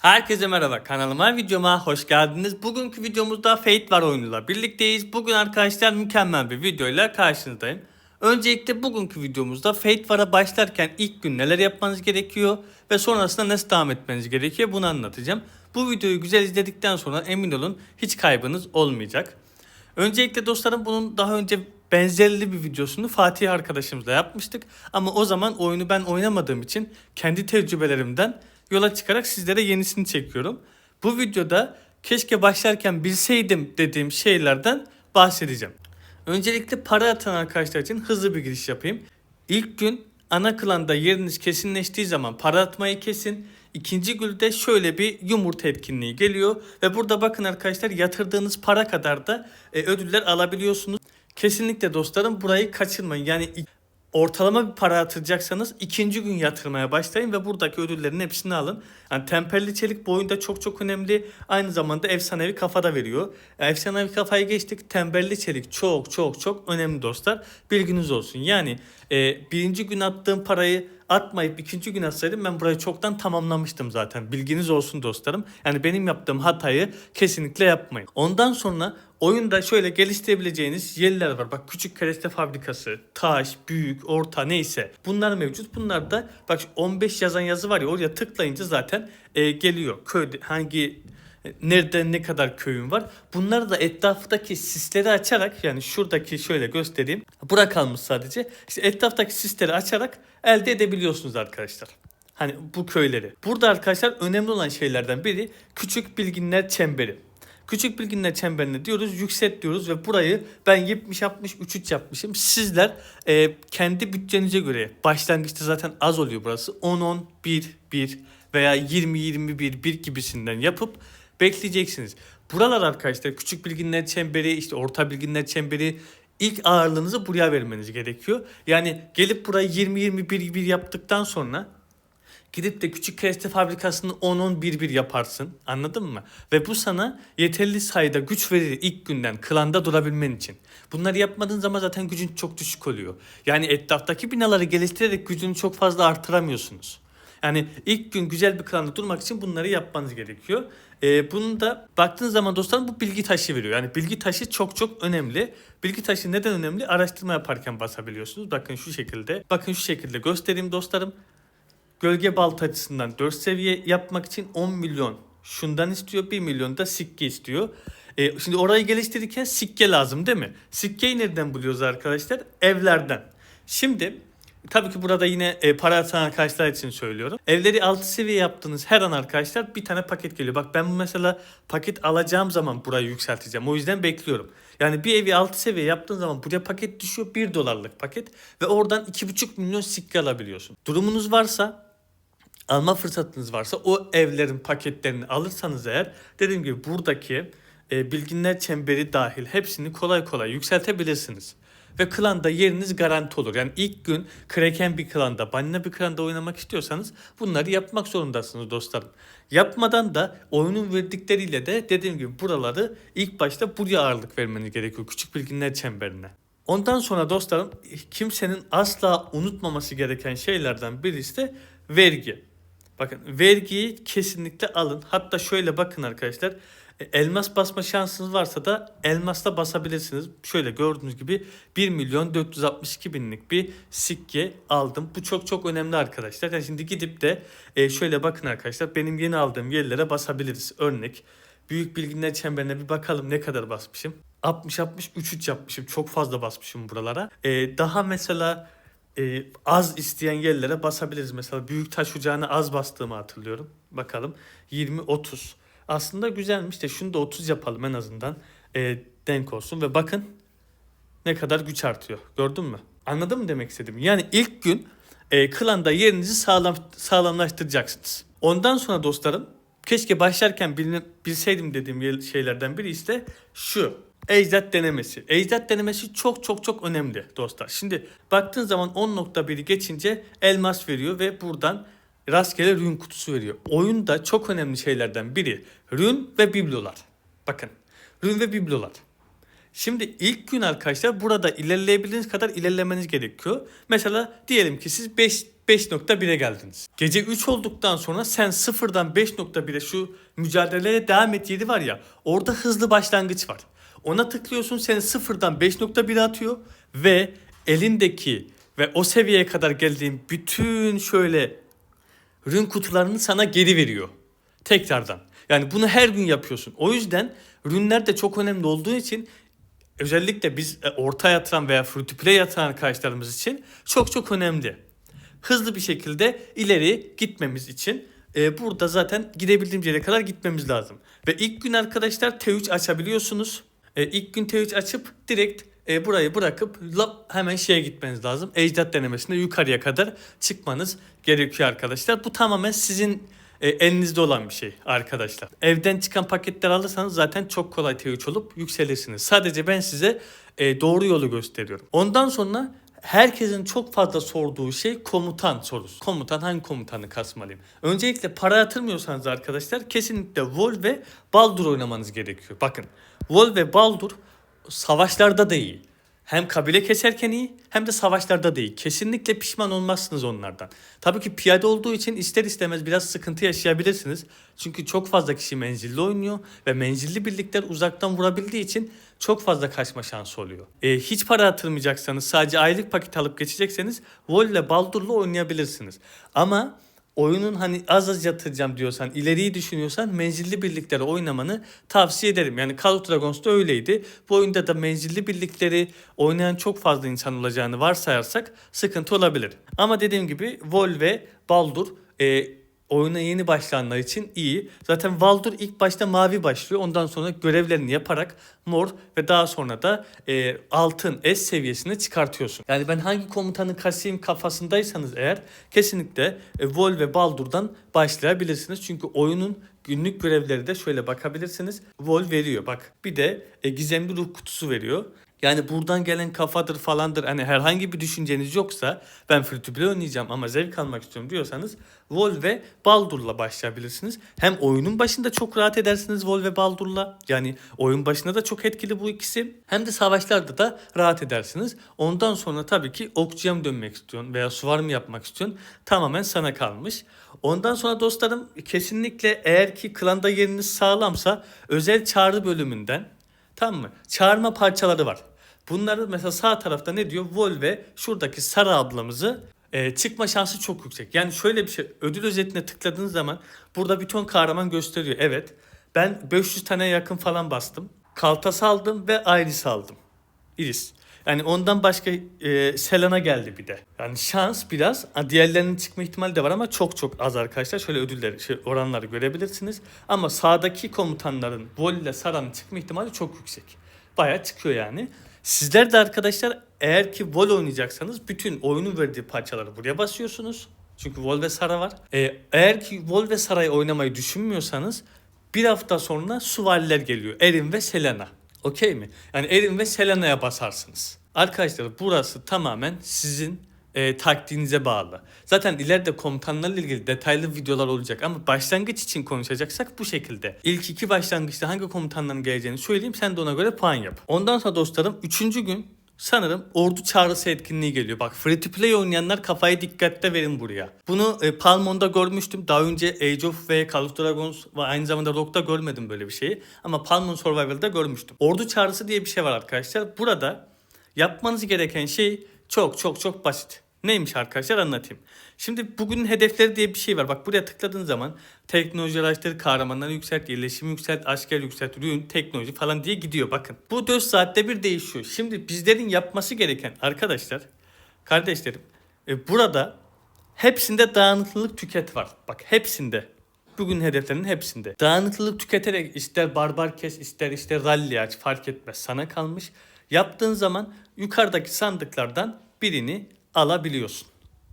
Herkese merhaba kanalıma videoma hoş geldiniz. Bugünkü videomuzda Fate var oyunuyla birlikteyiz. Bugün arkadaşlar mükemmel bir videoyla karşınızdayım. Öncelikle bugünkü videomuzda Fate War'a başlarken ilk gün neler yapmanız gerekiyor ve sonrasında nasıl devam etmeniz gerekiyor bunu anlatacağım. Bu videoyu güzel izledikten sonra emin olun hiç kaybınız olmayacak. Öncelikle dostlarım bunun daha önce benzerli bir videosunu Fatih arkadaşımızla yapmıştık. Ama o zaman oyunu ben oynamadığım için kendi tecrübelerimden yola çıkarak sizlere yenisini çekiyorum. Bu videoda keşke başlarken bilseydim dediğim şeylerden bahsedeceğim. Öncelikle para atan arkadaşlar için hızlı bir giriş yapayım. İlk gün ana klanda yeriniz kesinleştiği zaman para atmayı kesin. İkinci günde şöyle bir yumurta etkinliği geliyor ve burada bakın arkadaşlar yatırdığınız para kadar da e, ödüller alabiliyorsunuz. Kesinlikle dostlarım burayı kaçırmayın. Yani ortalama bir para yatıracaksanız ikinci gün yatırmaya başlayın ve buradaki ödüllerin hepsini alın. Yani temperli çelik bu oyunda çok çok önemli. Aynı zamanda efsanevi kafa da veriyor. Efsanevi kafayı geçtik. Temperli çelik çok çok çok önemli dostlar. Bilginiz olsun. Yani e, birinci gün attığım parayı atmayıp ikinci gün atsaydım ben burayı çoktan tamamlamıştım zaten. Bilginiz olsun dostlarım. Yani benim yaptığım hatayı kesinlikle yapmayın. Ondan sonra oyunda şöyle geliştirebileceğiniz yerler var. Bak küçük kereste fabrikası, taş, büyük, orta neyse. Bunlar mevcut. Bunlar da bak şu 15 yazan yazı var ya oraya tıklayınca zaten e, geliyor. Köyde hangi nerede ne kadar köyün var. Bunları da etraftaki sisleri açarak yani şuradaki şöyle göstereyim. Bura kalmış sadece. İşte etraftaki sisleri açarak elde edebiliyorsunuz arkadaşlar. Hani bu köyleri. Burada arkadaşlar önemli olan şeylerden biri küçük bilginler çemberi. Küçük bilginler çemberini diyoruz, yükselt diyoruz ve burayı ben 70 60 3 yapmışım. Sizler e, kendi bütçenize göre başlangıçta zaten az oluyor burası. 10 10 1 1 veya 20 21 1 gibisinden yapıp bekleyeceksiniz. Buralar arkadaşlar küçük bilginler çemberi, işte orta bilginler çemberi ilk ağırlığınızı buraya vermeniz gerekiyor. Yani gelip burayı 20 21 1 yaptıktan sonra Gidip de küçük kereste fabrikasını 10-10-1-1 yaparsın. Anladın mı? Ve bu sana yeterli sayıda güç verir ilk günden klanda durabilmen için. Bunları yapmadığın zaman zaten gücün çok düşük oluyor. Yani etraftaki binaları geliştirerek gücünü çok fazla artıramıyorsunuz. Yani ilk gün güzel bir klanda durmak için bunları yapmanız gerekiyor. Ee, bunu da baktığınız zaman dostlarım bu bilgi taşı veriyor. Yani bilgi taşı çok çok önemli. Bilgi taşı neden önemli? Araştırma yaparken basabiliyorsunuz. Bakın şu şekilde. Bakın şu şekilde göstereyim dostlarım. Gölge baltacısından 4 seviye yapmak için 10 milyon şundan istiyor 1 milyon da sikke istiyor. E, şimdi orayı geliştirirken sikke lazım değil mi? Sikkeyi nereden buluyoruz arkadaşlar? Evlerden. Şimdi tabii ki burada yine e, para atan arkadaşlar için söylüyorum. Evleri 6 seviye yaptığınız her an arkadaşlar bir tane paket geliyor. Bak ben bu mesela paket alacağım zaman burayı yükselteceğim. O yüzden bekliyorum. Yani bir evi 6 seviye yaptığın zaman buraya paket düşüyor 1 dolarlık paket ve oradan 2,5 milyon sikke alabiliyorsun. Durumunuz varsa alma fırsatınız varsa o evlerin paketlerini alırsanız eğer dediğim gibi buradaki e, bilginler çemberi dahil hepsini kolay kolay yükseltebilirsiniz. Ve klanda yeriniz garanti olur. Yani ilk gün Kraken bir klanda, Banana bir klanda oynamak istiyorsanız bunları yapmak zorundasınız dostlarım. Yapmadan da oyunun verdikleriyle de dediğim gibi buraları ilk başta buraya ağırlık vermeniz gerekiyor. Küçük bilginler çemberine. Ondan sonra dostlarım kimsenin asla unutmaması gereken şeylerden birisi de vergi. Bakın vergiyi kesinlikle alın. Hatta şöyle bakın arkadaşlar. E, Elmas basma şansınız varsa da elmasla basabilirsiniz. Şöyle gördüğünüz gibi 1 milyon 462 binlik bir sikke aldım. Bu çok çok önemli arkadaşlar. Yani şimdi gidip de e, şöyle bakın arkadaşlar. Benim yeni aldığım yerlere basabiliriz. Örnek büyük bilginler çemberine bir bakalım ne kadar basmışım. 60 60 3 3 yapmışım. Çok fazla basmışım buralara. E, daha mesela az isteyen yerlere basabiliriz. Mesela büyük taş ocağına az bastığımı hatırlıyorum. Bakalım 20 30. Aslında güzelmiş de şunu da 30 yapalım en azından. E, denk olsun ve bakın ne kadar güç artıyor. Gördün mü? Anladın mı demek istedim? Yani ilk gün e, klanda yerinizi sağlam sağlamlaştıracaksınız. Ondan sonra dostlarım keşke başlarken biline- bilseydim dediğim şeylerden biri işte şu. Ecdat denemesi. Ecdat denemesi çok çok çok önemli dostlar. Şimdi baktığın zaman 10.1'i geçince elmas veriyor ve buradan rastgele rün kutusu veriyor. Oyunda çok önemli şeylerden biri rün ve biblolar. Bakın rün ve biblolar. Şimdi ilk gün arkadaşlar burada ilerleyebildiğiniz kadar ilerlemeniz gerekiyor. Mesela diyelim ki siz 5 5.1'e geldiniz. Gece 3 olduktan sonra sen sıfırdan 5.1'e şu mücadeleye devam et yeri var ya orada hızlı başlangıç var. Ona tıklıyorsun seni sıfırdan 5.1'e atıyor ve elindeki ve o seviyeye kadar geldiğin bütün şöyle ürün kutularını sana geri veriyor. Tekrardan. Yani bunu her gün yapıyorsun. O yüzden ürünler de çok önemli olduğu için özellikle biz e, orta yatıran veya free to play yatıran arkadaşlarımız için çok çok önemli. Hızlı bir şekilde ileri gitmemiz için e, burada zaten gidebildiğimiz yere kadar gitmemiz lazım. Ve ilk gün arkadaşlar T3 açabiliyorsunuz. E, ilk gün T3 açıp direkt e, burayı bırakıp lap hemen şeye gitmeniz lazım. Ecdat denemesinde yukarıya kadar çıkmanız gerekiyor arkadaşlar. Bu tamamen sizin e, elinizde olan bir şey arkadaşlar. Evden çıkan paketler alırsanız zaten çok kolay T3 olup yükselirsiniz. Sadece ben size e, doğru yolu gösteriyorum. Ondan sonra herkesin çok fazla sorduğu şey komutan sorusu. Komutan hangi komutanı kasmalıyım? Öncelikle para yatırmıyorsanız arkadaşlar kesinlikle Vol ve Baldur oynamanız gerekiyor. Bakın Vol ve Baldur savaşlarda da iyi. Hem kabile keserken iyi hem de savaşlarda da iyi. Kesinlikle pişman olmazsınız onlardan. Tabii ki piyade olduğu için ister istemez biraz sıkıntı yaşayabilirsiniz. Çünkü çok fazla kişi menzilli oynuyor ve menzilli birlikler uzaktan vurabildiği için çok fazla kaçma şansı oluyor. E, hiç para yatırmayacaksanız sadece aylık paket alıp geçecekseniz Vol ile Baldur'la oynayabilirsiniz. Ama oyunun hani az az yatıracağım diyorsan, ileriyi düşünüyorsan menzilli birlikleri oynamanı tavsiye ederim. Yani Call of Dragons'ta öyleydi. Bu oyunda da menzilli birlikleri oynayan çok fazla insan olacağını varsayarsak sıkıntı olabilir. Ama dediğim gibi Vol ve Baldur e, oyuna yeni başlayanlar için iyi. Zaten Valdur ilk başta mavi başlıyor. Ondan sonra görevlerini yaparak mor ve daha sonra da e, altın S seviyesine çıkartıyorsun. Yani ben hangi komutanı kasayım kafasındaysanız eğer kesinlikle e, Vol ve Baldur'dan başlayabilirsiniz. Çünkü oyunun günlük görevleri de şöyle bakabilirsiniz. Vol veriyor bak. Bir de e, gizemli ruh kutusu veriyor. Yani buradan gelen kafadır falandır hani herhangi bir düşünceniz yoksa ben free oynayacağım ama zevk almak istiyorum diyorsanız Vol ve Baldur'la başlayabilirsiniz. Hem oyunun başında çok rahat edersiniz Vol ve Baldur'la. Yani oyun başında da çok etkili bu ikisi. Hem de savaşlarda da rahat edersiniz. Ondan sonra tabii ki okçuya dönmek istiyorsun veya suvar mı yapmak istiyorsun tamamen sana kalmış. Ondan sonra dostlarım kesinlikle eğer ki klanda yeriniz sağlamsa özel çağrı bölümünden Tamam mı? Çağırma parçaları var. Bunları mesela sağ tarafta ne diyor? Vol ve şuradaki Sara ablamızı e, çıkma şansı çok yüksek. Yani şöyle bir şey. Ödül özetine tıkladığınız zaman burada bir ton kahraman gösteriyor. Evet. Ben 500 tane yakın falan bastım. Kaltas aldım ve Iris aldım. Iris. Yani ondan başka e, Selena geldi bir de. Yani şans biraz. Diğerlerinin çıkma ihtimali de var ama çok çok az arkadaşlar. Şöyle ödülleri, şey, oranları görebilirsiniz. Ama sağdaki komutanların Vol ile Sara'nın çıkma ihtimali çok yüksek. Bayağı çıkıyor yani. Sizler de arkadaşlar eğer ki Vol oynayacaksanız bütün oyunun verdiği parçaları buraya basıyorsunuz. Çünkü Vol ve Sara var. Ee, eğer ki Vol ve Sara'yı oynamayı düşünmüyorsanız bir hafta sonra suvaliler geliyor. Erin ve Selena. Okey mi? Yani Erin ve Selena'ya basarsınız. Arkadaşlar burası tamamen sizin e, taktiğinize bağlı. Zaten ileride komutanlarla ilgili detaylı videolar olacak ama başlangıç için konuşacaksak bu şekilde. İlk iki başlangıçta hangi komutanların geleceğini söyleyeyim sen de ona göre puan yap. Ondan sonra dostlarım üçüncü gün sanırım ordu çağrısı etkinliği geliyor. Bak free to play oynayanlar kafayı dikkatle verin buraya. Bunu e, Palmon'da görmüştüm. Daha önce Age of ve Call of Dragons ve aynı zamanda Rogue'da görmedim böyle bir şeyi. Ama Palmon Survival'da görmüştüm. Ordu çağrısı diye bir şey var arkadaşlar. Burada yapmanız gereken şey çok çok çok basit. Neymiş arkadaşlar anlatayım. Şimdi bugünün hedefleri diye bir şey var. Bak buraya tıkladığın zaman teknoloji araçları, kahramanları yükselt, yerleşimi yükselt, asker yükselt, ürün, teknoloji falan diye gidiyor bakın. Bu 4 saatte bir değişiyor. Şimdi bizlerin yapması gereken arkadaşlar, kardeşlerim e, burada hepsinde dağınıklılık tüket var. Bak hepsinde. Bugün hedeflerinin hepsinde. Dağınıklılık tüketerek ister barbar kes ister işte rally aç fark etmez sana kalmış. Yaptığın zaman yukarıdaki sandıklardan birini alabiliyorsun.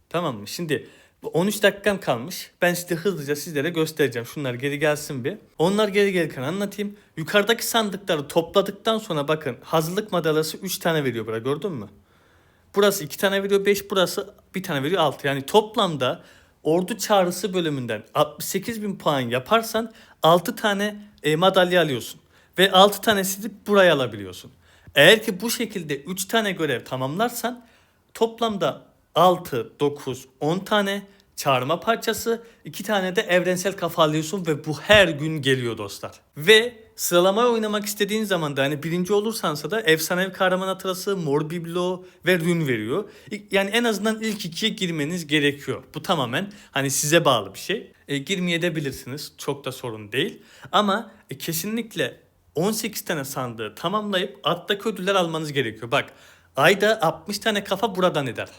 Tamam mı? Şimdi bu 13 dakikam kalmış. Ben size hızlıca sizlere göstereceğim. Şunlar geri gelsin bir. Onlar geri gelirken anlatayım. Yukarıdaki sandıkları topladıktan sonra bakın hazırlık madalyası 3 tane veriyor burada gördün mü? Burası 2 tane veriyor 5 burası bir tane veriyor 6. Yani toplamda ordu çağrısı bölümünden 68 bin puan yaparsan 6 tane e, madalya alıyorsun. Ve 6 tanesini buraya alabiliyorsun. Eğer ki bu şekilde 3 tane görev tamamlarsan toplamda 6, 9, 10 tane çağırma parçası, 2 tane de evrensel kafa ve bu her gün geliyor dostlar. Ve sıralamaya oynamak istediğin zaman da hani birinci olursansa da efsanevi kahraman hatırası, mor biblo ve rün veriyor. Yani en azından ilk ikiye girmeniz gerekiyor. Bu tamamen hani size bağlı bir şey. E, girmeye de bilirsiniz. Çok da sorun değil. Ama e, kesinlikle 18 tane sandığı tamamlayıp alttaki ödüller almanız gerekiyor. Bak ayda 60 tane kafa buradan eder.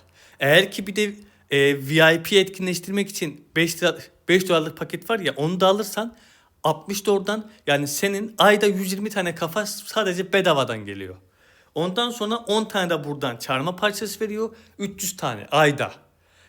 Eğer ki bir de e, VIP etkinleştirmek için 5 lira 5 dolarlık paket var ya onu da alırsan 60 da oradan yani senin ayda 120 tane kafa sadece bedavadan geliyor. Ondan sonra 10 tane de buradan çarma parçası veriyor. 300 tane ayda.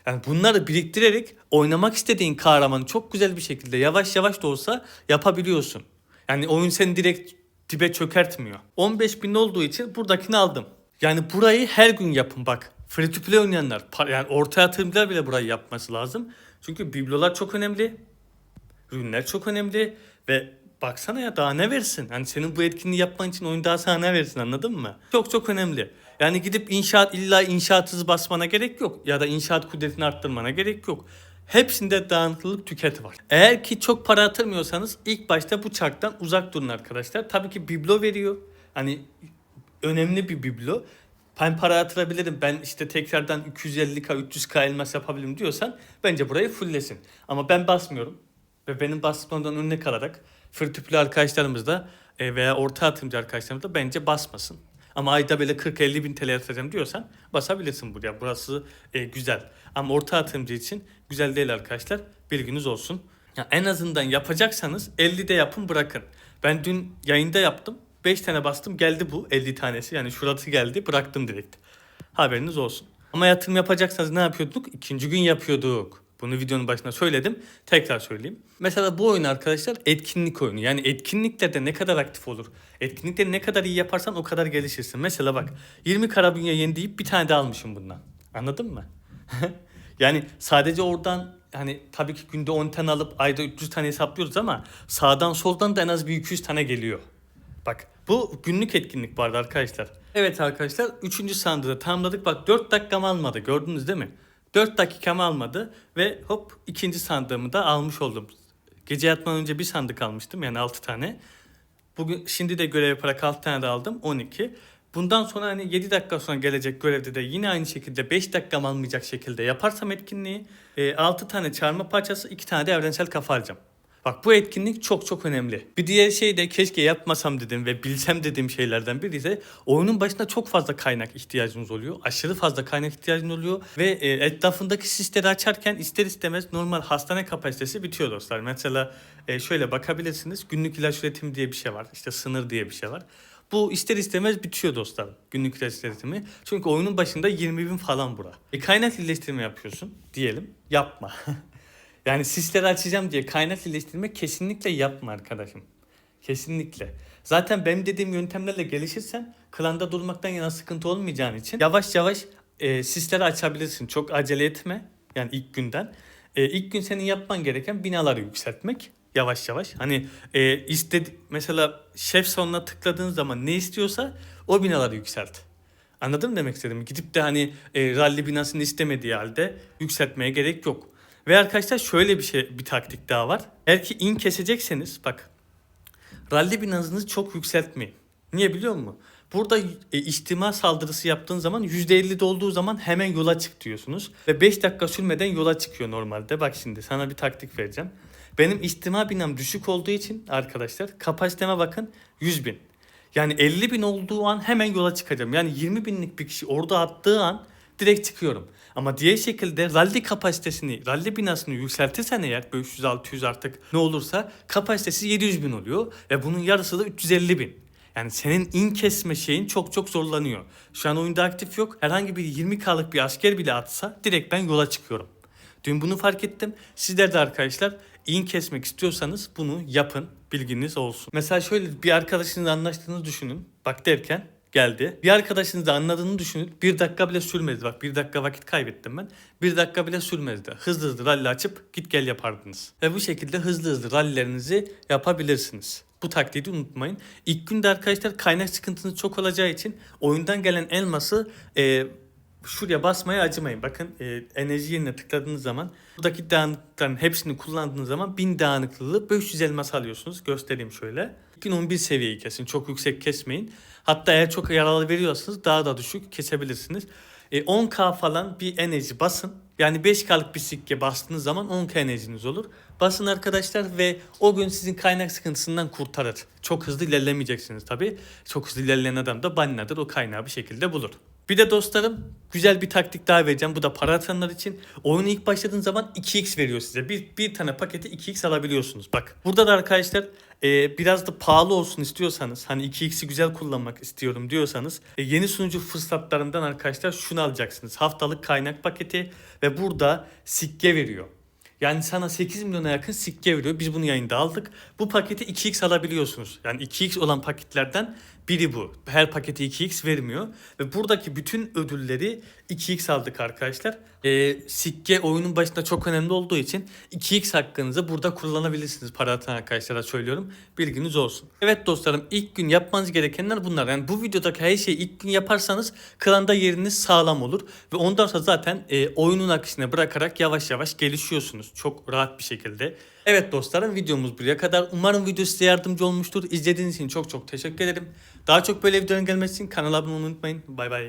Yani bunları biriktirerek oynamak istediğin kahramanı çok güzel bir şekilde yavaş yavaş da olsa yapabiliyorsun. Yani oyun seni direkt dibe çökertmiyor. 15 bin olduğu için buradakini aldım. Yani burayı her gün yapın bak. Free to play oynayanlar yani orta yatırımcılar bile burayı yapması lazım. Çünkü biblolar çok önemli. Ürünler çok önemli ve baksana ya daha ne versin? Hani senin bu etkinliği yapman için oyun daha sana ne versin anladın mı? Çok çok önemli. Yani gidip inşaat illa inşaat hızı basmana gerek yok. Ya da inşaat kudretini arttırmana gerek yok. Hepsinde dağınıklılık tüketi var. Eğer ki çok para atırmıyorsanız ilk başta bu çarktan uzak durun arkadaşlar. Tabii ki biblo veriyor. Hani önemli bir biblo. Ben para yatırabilirim. Ben işte tekrardan 250k 300k elmas yapabilirim diyorsan bence burayı fulllesin. Ama ben basmıyorum. Ve benim basmamdan örnek alarak free to play arkadaşlarımız da e, veya orta atımcı arkadaşlarımız da bence basmasın. Ama ayda böyle 40-50 bin TL yatıracağım diyorsan basabilirsin buraya. Burası e, güzel. Ama orta atımcı için güzel değil arkadaşlar. Bilginiz olsun. Ya en azından yapacaksanız 50'de yapın bırakın. Ben dün yayında yaptım. 5 tane bastım geldi bu 50 tanesi. Yani şurası geldi bıraktım direkt. Haberiniz olsun. Ama yatırım yapacaksanız ne yapıyorduk? İkinci gün yapıyorduk. Bunu videonun başında söyledim. Tekrar söyleyeyim. Mesela bu oyun arkadaşlar etkinlik oyunu. Yani etkinliklerde ne kadar aktif olur? Etkinlikleri ne kadar iyi yaparsan o kadar gelişirsin. Mesela bak 20 karabinya yeni deyip bir tane de almışım bundan. Anladın mı? yani sadece oradan hani tabii ki günde 10 tane alıp ayda 300 tane hesaplıyoruz ama sağdan soldan da en az bir 200 tane geliyor. Bak bu günlük etkinlik vardı arkadaşlar. Evet arkadaşlar 3. sandığı da tamamladık. Bak 4 dakikamı almadı gördünüz değil mi? 4 dakikamı almadı ve hop ikinci sandığımı da almış oldum. Gece yatmadan önce bir sandık almıştım yani 6 tane. Bugün şimdi de görev yaparak 6 tane de aldım 12. Bundan sonra hani 7 dakika sonra gelecek görevde de yine aynı şekilde 5 dakikam almayacak şekilde yaparsam etkinliği 6 tane çarmı parçası 2 tane de evrensel kafa alacağım. Bak bu etkinlik çok çok önemli. Bir diğer şey de keşke yapmasam dedim ve bilsem dediğim şeylerden biri ise oyunun başında çok fazla kaynak ihtiyacınız oluyor. Aşırı fazla kaynak ihtiyacınız oluyor ve e, etrafındaki sisleri açarken ister istemez normal hastane kapasitesi bitiyor dostlar. Mesela e, şöyle bakabilirsiniz günlük ilaç üretimi diye bir şey var. İşte sınır diye bir şey var. Bu ister istemez bitiyor dostlar günlük ilaç üretimi. Çünkü oyunun başında 20 bin falan bura. E kaynak iyileştirme yapıyorsun diyelim. Yapma. Yani sisleri açacağım diye kaynak iyileştirme kesinlikle yapma arkadaşım. Kesinlikle. Zaten benim dediğim yöntemlerle gelişirsen klanda durmaktan yana sıkıntı olmayacağın için yavaş yavaş e, sisleri açabilirsin. Çok acele etme. Yani ilk günden. E, ilk gün senin yapman gereken binaları yükseltmek. Yavaş yavaş. Hani e, istedi mesela şef sonuna tıkladığın zaman ne istiyorsa o binaları yükselt. Anladın mı demek istedim? Gidip de hani e, rally binasını istemediği halde yükseltmeye gerek yok. Ve arkadaşlar şöyle bir şey bir taktik daha var. Eğer ki in kesecekseniz bak rally binanızı çok yükseltmeyin. Niye biliyor musun? Burada e, içtima saldırısı yaptığın zaman %50'de olduğu zaman hemen yola çık diyorsunuz. Ve 5 dakika sürmeden yola çıkıyor normalde. Bak şimdi sana bir taktik vereceğim. Benim içtima binam düşük olduğu için arkadaşlar kapasiteme bakın 100 bin. Yani 50 bin olduğu an hemen yola çıkacağım. Yani 20 binlik bir kişi orada attığı an direkt çıkıyorum. Ama diğer şekilde rally kapasitesini, rally binasını yükseltirsen eğer 500-600 artık ne olursa kapasitesi 700 bin oluyor ve bunun yarısı da 350 bin. Yani senin in kesme şeyin çok çok zorlanıyor. Şu an oyunda aktif yok. Herhangi bir 20K'lık bir asker bile atsa direkt ben yola çıkıyorum. Dün bunu fark ettim. Sizler de arkadaşlar in kesmek istiyorsanız bunu yapın. Bilginiz olsun. Mesela şöyle bir arkadaşınızla anlaştığınızı düşünün. Bak derken geldi. Bir arkadaşınız da anladığını düşünün. Bir dakika bile sürmedi. Bak bir dakika vakit kaybettim ben. Bir dakika bile sürmezdi. Hızlı hızlı rally açıp git gel yapardınız. Ve bu şekilde hızlı hızlı rallilerinizi yapabilirsiniz. Bu taktiği unutmayın. İlk günde arkadaşlar kaynak sıkıntınız çok olacağı için oyundan gelen elması e, şuraya basmaya acımayın. Bakın e, enerji yerine tıkladığınız zaman buradaki dağınıklıkların hepsini kullandığınız zaman 1000 dağınıklılığı 500 elmas alıyorsunuz. Göstereyim şöyle. 2011 seviyeyi kesin. Çok yüksek kesmeyin. Hatta eğer çok yaralı veriyorsanız daha da düşük kesebilirsiniz. E, 10k falan bir enerji basın. Yani 5k'lık bir sikke bastığınız zaman 10k enerjiniz olur. Basın arkadaşlar ve o gün sizin kaynak sıkıntısından kurtarır. Çok hızlı ilerlemeyeceksiniz tabii. Çok hızlı ilerleyen adam da bannadır. O kaynağı bir şekilde bulur. Bir de dostlarım güzel bir taktik daha vereceğim. Bu da para atanlar için. Oyunu ilk başladığın zaman 2x veriyor size. Bir, bir tane paketi 2x alabiliyorsunuz. Bak burada da arkadaşlar e, biraz da pahalı olsun istiyorsanız hani 2x'i güzel kullanmak istiyorum diyorsanız e, yeni sunucu fırsatlarından arkadaşlar şunu alacaksınız. Haftalık kaynak paketi ve burada sikke veriyor. Yani sana 8 milyona yakın sikke veriyor. Biz bunu yayında aldık. Bu paketi 2x alabiliyorsunuz. Yani 2x olan paketlerden biri bu. Her paketi 2x vermiyor. Ve buradaki bütün ödülleri 2x aldık arkadaşlar. Ee, sikke oyunun başında çok önemli olduğu için 2x hakkınızı burada kullanabilirsiniz. Para atan arkadaşlara söylüyorum. Bilginiz olsun. Evet dostlarım ilk gün yapmanız gerekenler bunlar. Yani bu videodaki her şeyi ilk gün yaparsanız klanda yeriniz sağlam olur. Ve ondan sonra zaten e, oyunun akışına bırakarak yavaş yavaş gelişiyorsunuz. Çok rahat bir şekilde. Evet dostlarım videomuz buraya kadar. Umarım video size yardımcı olmuştur. İzlediğiniz için çok çok teşekkür ederim. Daha çok böyle videoların gelmesi için kanala abone olmayı unutmayın. Bay bay.